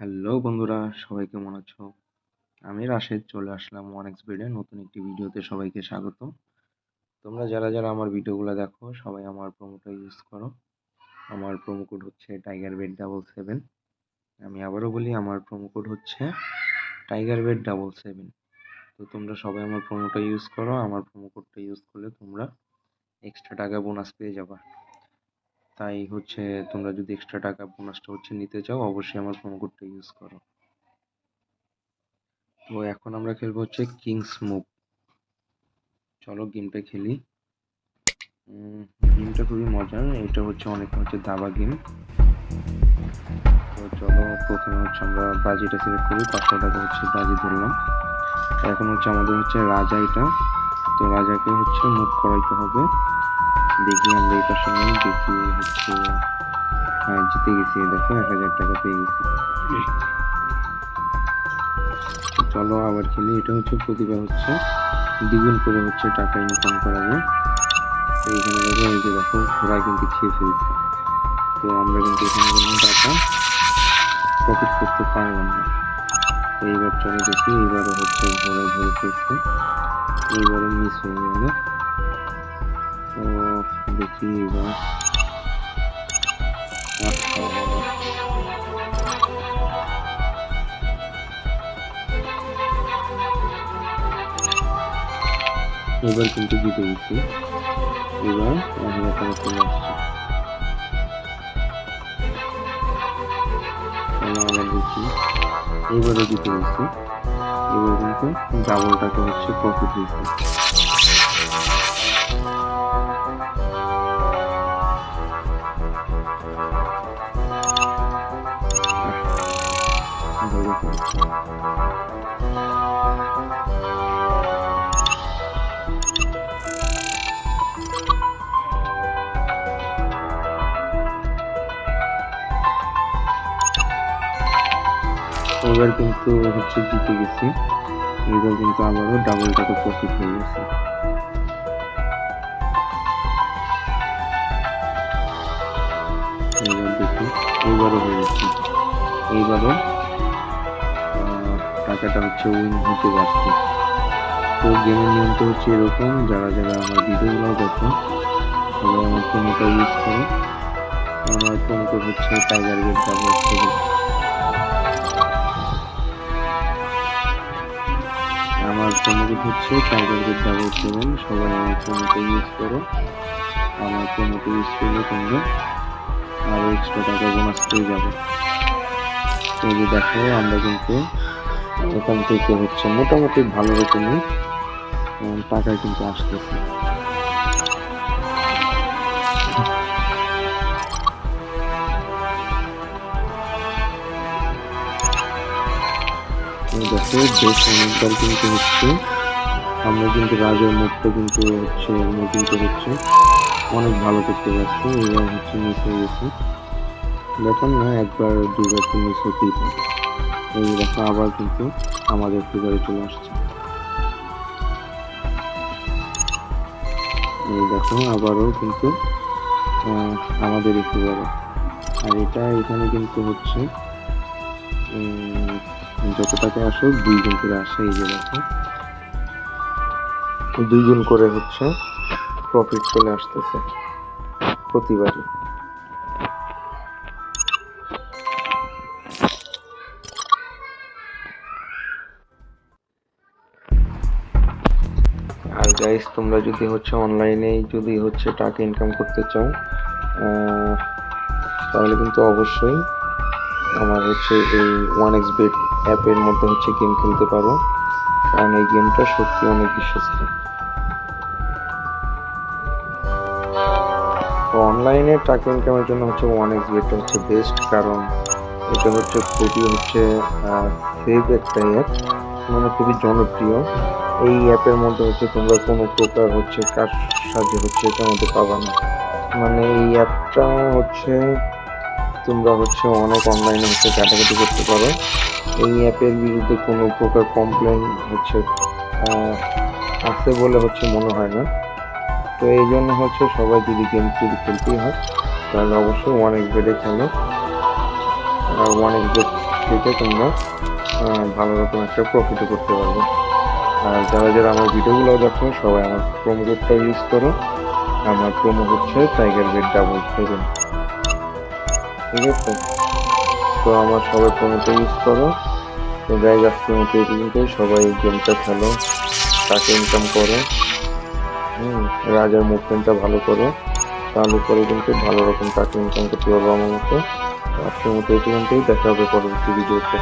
Hello বন্ধুরা, সবাই কেমন আছো? আমি রাশেদ, চলে আসলাম ওয়ান এক্স বেডে নতুন একটি ভিডিওতে সবাইকে স্বাগত তোমরা যারা যারা আমার ভিডিওগুলো দেখো, সবাই আমার প্রোমোটা ইউজ করো। আমার প্রোমো কোড হচ্ছে টাইগার বেড ডাবল সেভেন আমি আবারও বলি, আমার প্রোমো কোড হচ্ছে টাইগার বেড ডাবল সেভেন তো তোমরা সবাই আমার প্রোমোটা ইউজ করো। আমার প্রোমো কোডটা ইউজ করলে তোমরা এক্সট্রা টাকা বোনাস পেয়ে যাবা। তাই হচ্ছে তোমরা যদি এক্সট্রা টাকা বোনাসটা হচ্ছে নিতে চাও, অবশ্যই আমার প্রোমো কোডটা ইউজ করো। তো এখন আমরা খেলব হচ্ছে কিংস মুভ চলো গেমটা খেলি। গেমটা খুবই মজার, এটা হচ্ছে অনেক হচ্ছে দাবা গেম তো চলো প্রথমে হচ্ছে আমরা বাজিটা সিলেক্ট করি পাঁচশো টাকা হচ্ছে বাজি ধরলাম। এখন হচ্ছে আমাদের হচ্ছে রাজা এটা তো রাজাকে হচ্ছে মুভ করাইতে হবে। দেখি আমরা এই পাশে নেই, দেখি হচ্ছে হ্যাঁ জিতে গেছি, দেখো এক হাজার টাকা পেয়ে গেছি। চলো আবার খেলি, এটা হচ্ছে প্রতিভা হচ্ছে, দ্বিগুণ করে হচ্ছে টাকা ইনকাম করা যায়। তো এখানে দেখো, এই যে দেখো ঘোড়া কিন্তু খেয়ে ফেলছে। তো আমরা কিন্তু এখানে কোনো টাকা প্রফিট করতে পারলাম না। এইবার চলো দেখি, এইবারও হচ্ছে ঘোড়ায় ধরে ফেলছে। এইবারও মিস হয়ে গেল। দেখি এবার কিন্তু জিতে গেছি। এবার হাজার টাকা চলে আসছে। এবারও জিতে গেছি। এবার কিন্তু ডাবল টাকা হচ্ছে প্রফিট হয়েছে। এবার কিন্তু হচ্ছে জিতে গেছি। এবার কিন্তু আবারও ডাবল টাকা প্রফিট হয়ে গেছে। এইবার দেখি এইবারও হয়ে গেছে। এইবারও টাকাটা হচ্ছে উইন হতে পারছে তো গেমের হচ্ছে এরকম, যারা যারা আমার ভিডিওগুলো দেখো সবাই আমার প্রোমোটা ইউজ করো। আমার হচ্ছে tiger get double seven promo code হচ্ছে টাইগার ডাবল সেভেন সবাই আমার প্রমোটে ইউজ করো। আমার প্রমোটে ইউজ করলে তোমরা আরও এক্সট্রা টাকা বোনাস পেয়ে যাবে। এই যে দেখো আমরা কিন্তু এখান থেকে হচ্ছে মোটামুটি ভালো রকমের উম, টাকা কিন্তু আসতেছে। দেখো বেশ অনেকবার কিন্তু হচ্ছে আমরা কিন্তু রাজের মুখটা কিন্তু হচ্ছে কিন্তু হচ্ছে অনেক ভালো করতে পারছি এবার হচ্ছে মিস হয়ে গেছে। দেখুন না একবার দুবার তো মিস হতেই পারে। এই দেখো আবার কিন্তু আমাদের ফিগারে চলে আসছে। এই দেখো আবারও কিন্তু আহ, আমাদেরই ফিগারে আর এটা এখানে কিন্তু হচ্ছে উম, যত টাকা আসুক দুই গুণ করে আসে এই যে দেখো। দুই গুণ করে হচ্ছে প্রফিট চলে আসতেছে প্রতিবারই। আর গাইস তোমরা যদি হচ্ছে অনলাইনে যদি হচ্ছে টাকা ইনকাম করতে চাও তাহলে কিন্তু অবশ্যই আমার হচ্ছে এই ওয়ান এক্স বেড অ্যাপের মধ্যে হচ্ছে গেম খেলতে পারো। কারণ এই গেমটা সত্যি অনেক বিশ্বস্ত। অনলাইনে টাকা ইনকামের জন্য হচ্ছে ওয়ান এক্স বেডটা হচ্ছে বেস্ট কারণ এটা হচ্ছে খুবই হচ্ছে সেভ একটা অ্যাপ মানে খুবই জনপ্রিয়। এই অ্যাপের মধ্যে হচ্ছে তোমরা কোনো প্রকার হচ্ছে কাজ সাহায্য হচ্ছে এটার মধ্যে পাবা না। মানে এই অ্যাপটা হচ্ছে তোমরা হচ্ছে অনেক অনলাইনে হচ্ছে কাটাকাটি করতে পারো। এই অ্যাপের বিরুদ্ধে কোনো প্রকার কমপ্লেন হচ্ছে আছে বলে হচ্ছে মনে হয় না। তো এই জন্য হচ্ছে সবাই যদি গেম যদি খেলতেই হয়, তাহলে অবশ্যই ওয়ান এক্স বেডে খেলো। ওয়ান এক্স বেড থেকে তোমরা ভালো রকম একটা প্রফিটও করতে পারবে। আর যারা যারা আমার ভিডিওগুলো দেখো, সবাই আমার প্রোমো কোডটা ইউজ করো। আমার প্রোমো হচ্ছে টাইগার বেড ডাবল সেভেন ঠিক আছে? তো আমার সবাই প্রমোটে ইউজ করো। তো গাইজ আজকে মতো এই সবাই গেমটা খেলো টাকা ইনকাম করো। হুম, রাজার মুভমেন্টটা ভালো করো। তাহলে পরে কিন্তু ভালো রকম টাকা ইনকাম করতে পারব আমার মতো। আজকের মতো এই পর্যন্তই দেখা হবে পরবর্তী ভিডিওতে